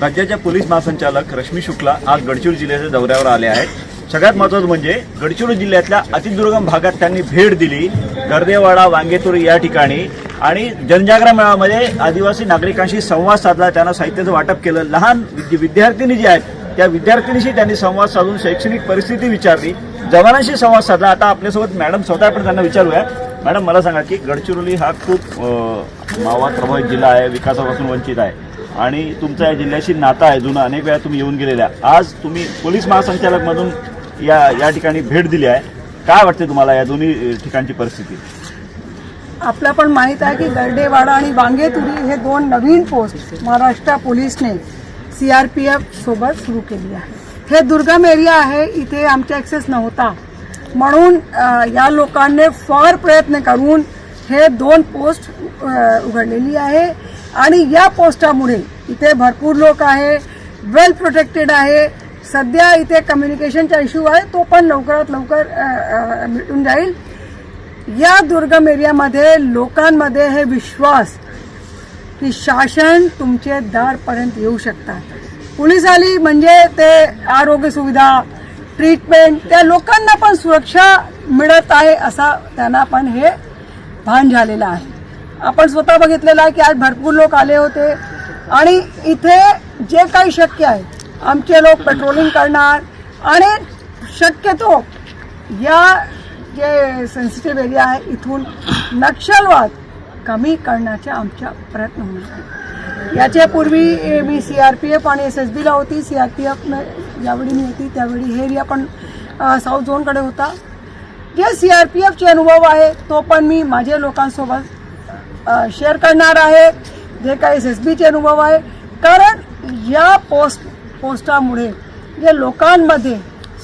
राज्याच्या पोलीस महासंचालक रश्मी शुक्ला आज गडचिरोली जिल्ह्याच्या दौऱ्यावर आले आहेत. सगळ्यात महत्वाचं म्हणजे गडचिरोली जिल्ह्यातल्या अतिदुर्गम भागात त्यांनी भेट दिली. गर्देवाडा वांगेतुरी या ठिकाणी. आणि जनजागरण मेळाव्यामध्ये आदिवासी नागरिकांशी संवाद साधला. त्यांना साहित्याचं वाटप केलं. लहान विद्यार्थिनी जी आहेत त्या विद्यार्थिनीशी त्यांनी संवाद साधून शैक्षणिक परिस्थिती विचारली. जवानांशी संवाद साधला. आता आपल्यासोबत मॅडम स्वतः पण त्यांना विचारूया. मॅडम मला सांगा की गडचिरोली हा खूप मावा प्रभावित जिल्हा आहे विकासापासून वंचित आहे. आणि तुमचा या जिल्ह्याशी नाता आहे जुनं अनेक वेळा तुम्ही येऊन गेलेल्या आज तुम्ही पोलीस महासंचालक मधून या या ठिकाणी भेट दिली आहे. काय वाटते तुम्हाला या दोन्ही ठिकाणची परिस्थिती? आपल्या पण माहीत आहे की गर्डेवाडा आणि वांगेतुरी हे दोन नवीन पोस्ट महाराष्ट्र पोलीसने सीआरपीएफ सोबत सुरू केली आहे. हे दुर्गम एरिया आहे इथे आमचा ॲक्सेस नव्हता. म्हणून या लोकांनी फार प्रयत्न करून हे दोन पोस्ट उघडलेली आहे. आणि या पोस्टामुळे इथे भरपूर लोक आहे वेल प्रोटेक्टेड आहे. सध्या इथे कम्युनिकेशनचा इश्यू आहे तो पण लवकरात लवकर मिटून जाईल. या दुर्गम एरियामध्ये लोकांमध्ये हे विश्वास की शासन तुमचे दारपर्यंत येऊ शकतात. पोलीस आली म्हणजे ते आरोग्य सुविधा ट्रीटमेंट त्या लोकांना पण सुरक्षा मिळत आहे असा त्यांना पण हे भान झालेलं आहे. आपण स्वतः बघितलेलं आहे की आज भरपूर लोक आले होते. आणि इथे जे काही शक्य आहे आमचे लोक पेट्रोलिंग करणार. आणि शक्यतो या जे सेन्सिटिव्ह एरिया आहे इथून नक्षलवाद कमी करण्याचे आमचा प्रयत्न होणार याच्यापूर्वी याच्या पूर्वी मी सी आर पी एफ आणि एस एस बीला होती. सी आर पी एफ ज्यावेळी मी होती त्यावेळी हे एरिया पण साऊथ झोनकडे होता. जे सी आर पी एफचे अनुभव आहे तो पण मी माझ्या लोकांसोबत शेअर करणार आहे. जे काही एस एस बीचे अनुभव आहे. कारण या पोस्ट पोस्टामुळे जे लोकांमध्ये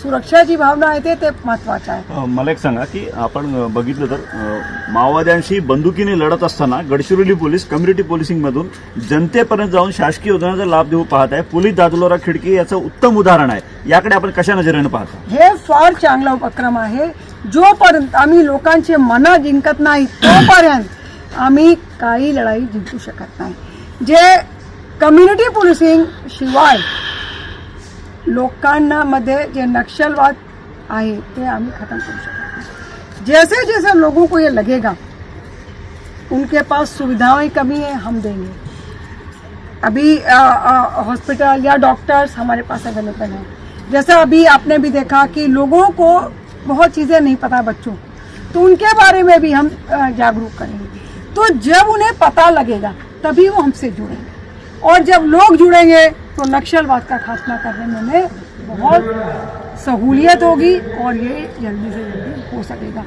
सुरक्षाची भावना आहे ते ते महत्त्वाचं आहे. मला एक सांगा की आपण बघितलं तर माओवाद्यांशी बंदुकीने लढत असताना गडचिरोली पोलीस कम्युनिटी पोलिसिंग मधून जनतेपर्यंत जाऊन शासकीय योजनांचा लाभ देऊ पाहत आहे. पोलीस दादलोरा खिडकी याचं उत्तम उदाहरण आहे. याकडे आपण कशा नजरेनं पाहता? हे फार चांगला उपक्रम आहे. जोपर्यंत आम्ही लोकांचे मनं जिंकत नाही, तोपर्यंत आम्ही काही लढाई जिंकू शकत नाही. जे कम्युनिटी पोलिसिंग शिवाय लोकांना मध्ये जे नक्षलवाद आहे, ते आम्ही खत्म करू नाही. जैसे जैसे लोगों को ये लगेगा, उनके पास सुविधाएँ कमी है, हम देंगे। अभी हॉस्पिटल या डॉक्टर्स हमारे पास अवेलेबल हैं। जैसा अभी आपने भी देखा कि लोगों को बहुत चीज़ें नहीं पता बच्चों। तो उनके बारे में भी हम जागरूक करेंगे। तो जब उन्हें पता लगेगा, तभी वो हमसे जुड़ेंगे। और जब लोग जुड़ेंगे तो नक्सलवाद का खात्मा करने में बहुत सहूलियत होगी और ये जल्दी से जल्दी हो सकेगा।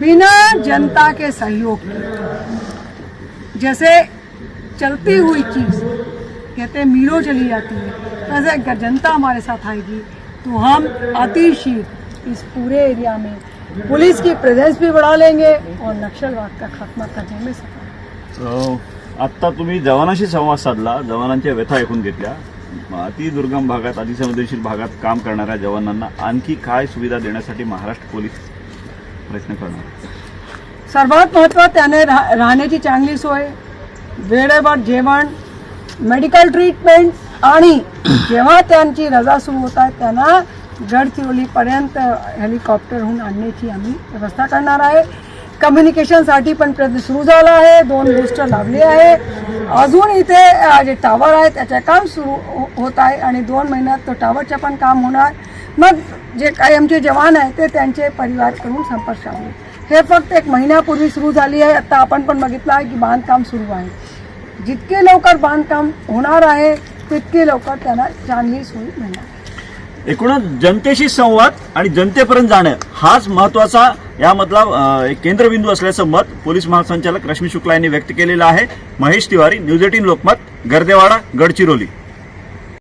बिना जनता के सहयोग के। जैसे चलती हुई चीज़, कहते मीलों चली जाती है वैसे अगर जनता हमारे साथ आएगी तो हम अतिशीघ्र इस पूरे एरिया में। पुलिस की प्रेजेंस भी बढ़ा लेंगे और नक्सलवाद का खात्मा करने में सफल आत्ता तुम्ही जवानाशी संवाद साधला जवानांच्या व्यथा ऐकून घेतल्या. अतिदुर्गम भागात अतिसंवेदनशील भागात काम करणाऱ्या जवानांना आणखी काय सुविधा देण्यासाठी महाराष्ट्र पोलीस प्रयत्न करणार? सर्वात महत्त्व त्याने राह राहण्याची चांगली सोय वेळेवर जेवण मेडिकल ट्रीटमेंट आणि जेव्हा त्यांची रजा सुरू होत आहे त्यांना गडचिरोलीपर्यंत हेलिकॉप्टरहून आणण्याची आम्ही व्यवस्था करणार आहे. कम्युनिकेशनसाठी पण प्रयत्न सुरू झाला आहे. दोन बूस्टर लावले आहे. अजून इथे जे टावर आहे त्याचे काम सुरू हो- होत आहे आणि दोन महिन्यात तो टावरचं पण काम होणार. मग जे काही आमचे जवान आहेत ते त्यांचे परिवार करून संपर्क साधले हे फक्त एक महिन्यापूर्वी सुरू झाली आहे. आता आपण पण बघितलं आहे की बांधकाम सुरू आहे. जितके लवकर बांधकाम होणार आहे तितके लवकर त्यांना चांगली सोयी मिळणार. एकूणच जनतेशी संवाद आणि जनतेपर्यंत जाणं हाच महत्त्वाचा यामधला एक केंद्रबिंदू असल्याचं मत पोलीस महासंचालक रश्मी शुक्ला यांनी व्यक्त केलेलं आहे. Mahesh Tiwari news eighteen Lokmat Gardewada Gadchiroli.